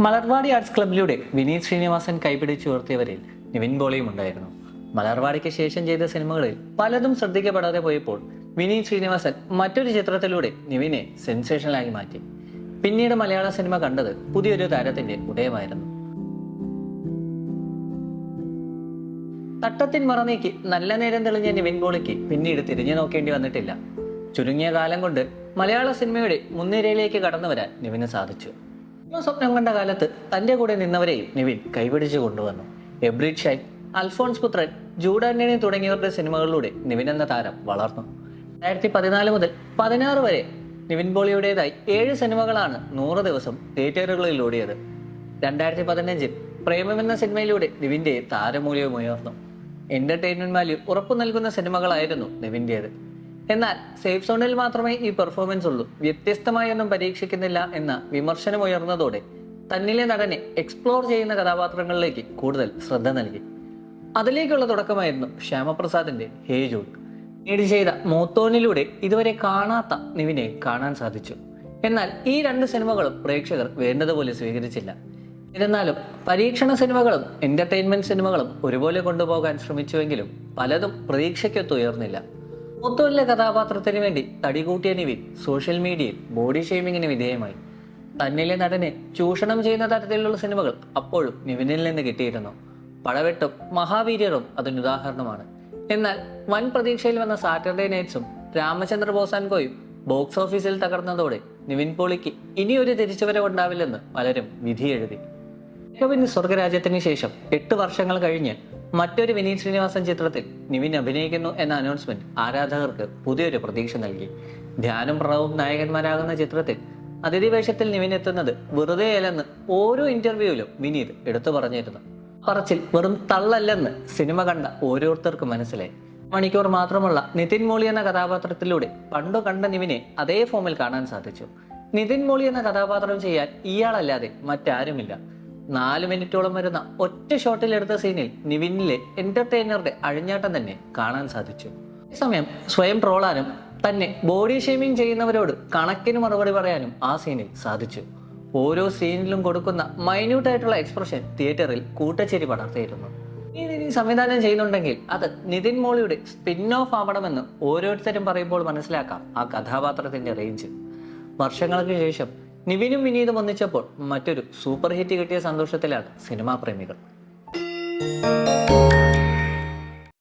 Malarvadi arts ക്ലബിലൂടെ വിനീത് ശ്രീനിവാസൻ കൈപിടിച്ചുയർത്തിയവരിൽ നിവിൻ പോളിയും ഉണ്ടായിരുന്നു. മലർവാടിക്ക് ശേഷം ചെയ്ത സിനിമകളിൽ പലതും ശ്രദ്ധിക്കപ്പെടാതെ പോയപ്പോൾ വിനീത് ശ്രീനിവാസൻ മറ്റൊരു ചിത്രത്തിലൂടെ നിവിനെ സെൻസേഷനലായി മാറ്റി. പിന്നീട് മലയാള സിനിമ കണ്ടത് പുതിയൊരു താരത്തിന്റെ ഉദയമായിരുന്നു. തട്ടത്തിൻ മറന്നേക്ക് നല്ല നേരം തെളിഞ്ഞ നിവിൻ പോളിക്ക് പിന്നീട് തിരിഞ്ഞു നോക്കേണ്ടി വന്നിട്ടില്ല. ചുരുങ്ങിയ കാലം കൊണ്ട് മലയാള സിനിമയുടെ മുൻനിരയിലേക്ക് കടന്നു വരാൻ നിവിന് സാധിച്ചു. സ്വപ്നം കണ്ട കാലത്ത് തന്റെ കൂടെ നിന്നവരെയും നിവിൻ കൈപിടിച്ചു കൊണ്ടുവന്നു. എബ്രിഡ് ഷൈൻ അൽഫോൺസ് പുത്രൻ ജൂഡാനി തുടങ്ങിയവരുടെ സിനിമകളിലൂടെ നിവിൻ എന്ന താരം വളർന്നു. രണ്ടായിരത്തി പതിനാല് മുതൽ പതിനാറ് വരെ നിവിൻ പോളിയുടേതായി ഏഴ് സിനിമകളാണ് നൂറ് ദിവസം തിയേറ്ററുകളിൽ ഓടിയത് രണ്ടായിരത്തി പതിനഞ്ചിൽ പ്രേമം എന്ന സിനിമയിലൂടെ നിവിന്റെ താരമൂല്യവും ഉയർന്നു. എന്റർടൈൻമെന്റ് വാല്യൂ ഉറപ്പു നൽകുന്ന സിനിമകളായിരുന്നു നിവിന്റേത് എന്നാൽ സേഫ് സോണിൽ മാത്രമേ ഈ പെർഫോമൻസ് ഉള്ളൂ. വ്യത്യസ്തമായൊന്നും പരീക്ഷിക്കുന്നില്ല എന്ന വിമർശനം ഉയർന്നതോടെ തന്നിലെ നടനെ എക്സ്പ്ലോർ ചെയ്യുന്ന കഥാപാത്രങ്ങളിലേക്ക് കൂടുതൽ ശ്രദ്ധ നൽകി. അതിലേക്കുള്ള തുടക്കമായിരുന്നു ശ്യാമപ്രസാദിന്റെ ഹേ ജോൺ. നേടി ചെയ്ത മോത്തോനിലൂടെ ഇതുവരെ കാണാത്ത നിവിനെ കാണാൻ സാധിച്ചു. എന്നാൽ ഈ രണ്ട് സിനിമകളും പ്രേക്ഷകർ വേണ്ടതുപോലെ സ്വീകരിച്ചില്ല. എന്നിരുന്നാലും പരീക്ഷണ സിനിമകളും എന്റർടൈൻമെന്റ് സിനിമകളും ഒരുപോലെ കൊണ്ടുപോകാൻ ശ്രമിച്ചുവെങ്കിലും പലതും പ്രതീക്ഷയ്ക്കൊത്ത് മൂത്തോനിലെ കഥാപാത്രത്തിന് വേണ്ടി തടി കൂട്ടിയ നിവിൻ സോഷ്യൽ മീഡിയയിൽ ബോഡി ഷെയ്മിങ്ങിന് വിധേയമായി. തന്നിലെ നടനെ ചൂഷണം ചെയ്യുന്ന തരത്തിലുള്ള സിനിമകൾ അപ്പോഴും നിവിനിൽ നിന്ന് കിട്ടിയിരുന്നു. പടവെട്ടും മഹാവീര്യറും അതിന് ഉദാഹരണമാണ്. എന്നാൽ വൻ പ്രതീക്ഷയിൽ വന്ന സാറ്റർഡേ നൈറ്റ്സും രാമചന്ദ്ര ബോസാൻകോയും ബോക്സ് ഓഫീസിൽ തകർന്നതോടെ നിവിൻ പോളിക്ക് ഇനിയൊരു തിരിച്ചുവരവുണ്ടാവില്ലെന്ന് പലരും വിധിയെഴുതി. ഏറ്റവും സ്വർഗരാജ്യത്തിന് ശേഷം എട്ട് വർഷങ്ങൾ കഴിഞ്ഞ് മറ്റൊരു വിനീത് ശ്രീനിവാസൻ ചിത്രത്തിൽ നിവിൻ അഭിനയിക്കുന്നു എന്ന അനൗൺസ്മെന്റ് ആരാധകർക്ക് പുതിയൊരു പ്രതീക്ഷ നൽകി. ധ്യാനും പ്രണവും നായകന്മാരാകുന്ന ചിത്രത്തിൽ അതിഥി വേഷത്തിൽ നിവിൻ എത്തുന്നത് വെറുതെയല്ലെന്ന് ഓരോ ഇന്റർവ്യൂവിലും വിനീത് എടുത്തു പറഞ്ഞിരുന്നു. പറച്ചിൽ വെറും തള്ളല്ലെന്ന് സിനിമ കണ്ട ഓരോരുത്തർക്കും മനസ്സിലായി. മണിക്കൂർ മാത്രമുള്ള നിതിൻ മോളി എന്ന കഥാപാത്രത്തിലൂടെ പണ്ടു കണ്ട നിവിനെ അതേ ഫോമിൽ കാണാൻ സാധിച്ചു. നിതിൻ മോളി എന്ന കഥാപാത്രം ചെയ്യാൻ ഇയാളല്ലാതെ മറ്റാരുമില്ല. നാല് മിനിറ്റോളം വരുന്ന ഒറ്റ ഷോട്ടിൽ എടുത്ത സീനിൽ നിവിനിലെ എന്റർടൈനറുടെ അഴിഞ്ഞാട്ടം തന്നെ കാണാൻ സാധിച്ചു. അതേസമയം സ്വയം ട്രോളാനും തന്നെ ബോഡി ഷേമിംഗ് ചെയ്യുന്നവരോട് കണക്കിന് മറുപടി പറയാനും ആ സീനിൽ സാധിച്ചു. ഓരോ സീനിലും കൊടുക്കുന്ന മൈന്യൂട്ട് ആയിട്ടുള്ള എക്സ്പ്രഷൻ തിയേറ്ററിൽ കൂട്ടച്ചേരി പടർത്തിയിരുന്നു. ഇനി സംവിധാനം ചെയ്യുന്നുണ്ടെങ്കിൽ അത് നിതിൻ മോളിയുടെ സ്പിൻ ഓഫ് ആവണമെന്ന് ഓരോരുത്തരും പറയുമ്പോൾ മനസ്സിലാക്കാം ആ കഥാപാത്രത്തിന്റെ റേഞ്ച് വർഷങ്ങൾക്ക് ശേഷം നിവിനും വിനീതും ഒന്നിച്ചപ്പോൾ മറ്റൊരു സൂപ്പർ ഹിറ്റ് കിട്ടിയ സന്തോഷത്തിലാണ് സിനിമാ പ്രേമികൾ.